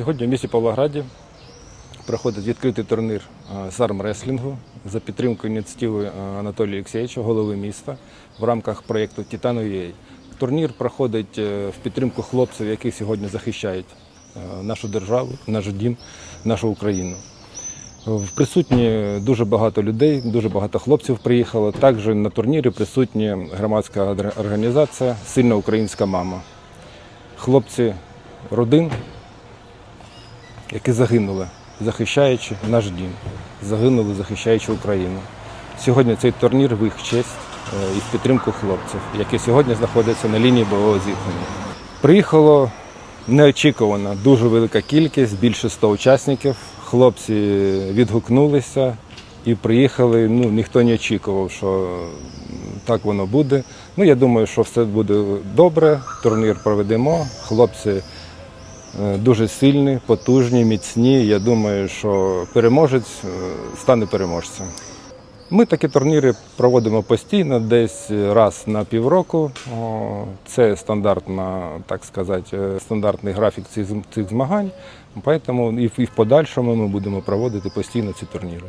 Сьогодні в місті Павлограді проходить відкритий турнір з армреслінгу за підтримкою ініціативи Анатолія Олексійовича, голови міста, в рамках проєкту Титану UA. Турнір проходить е, в підтримку хлопців, які сьогодні захищають е, нашу державу, наш дім, нашу Україну. В присутні дуже багато людей, дуже багато хлопців приїхало. Також на турнірі присутні громадська організація Сильна українська мама. Хлопці родин, які загинули, захищаючи наш дім, загинули, захищаючи Україну. Сьогодні цей турнір в їх честь е, і в підтримку хлопців, які сьогодні знаходяться на лінії бойового зіткнення. Приїхало неочікувано дуже велика кількість, більше 100 учасників. Хлопці відгукнулися і приїхали. Ну, ніхто не очікував, що так воно буде. Ну, я думаю, що все буде добре. Турнір проведемо. Хлопці дуже сильні, потужні, міцні. Я думаю, що переможець е, стане переможцем. Ми такі турніри проводимо постійно, десь раз на півроку. Це стандартна, так сказати, е, стандартний графік цих, цих змагань. Тому і в подальшому ми будемо проводити постійно ці турніри.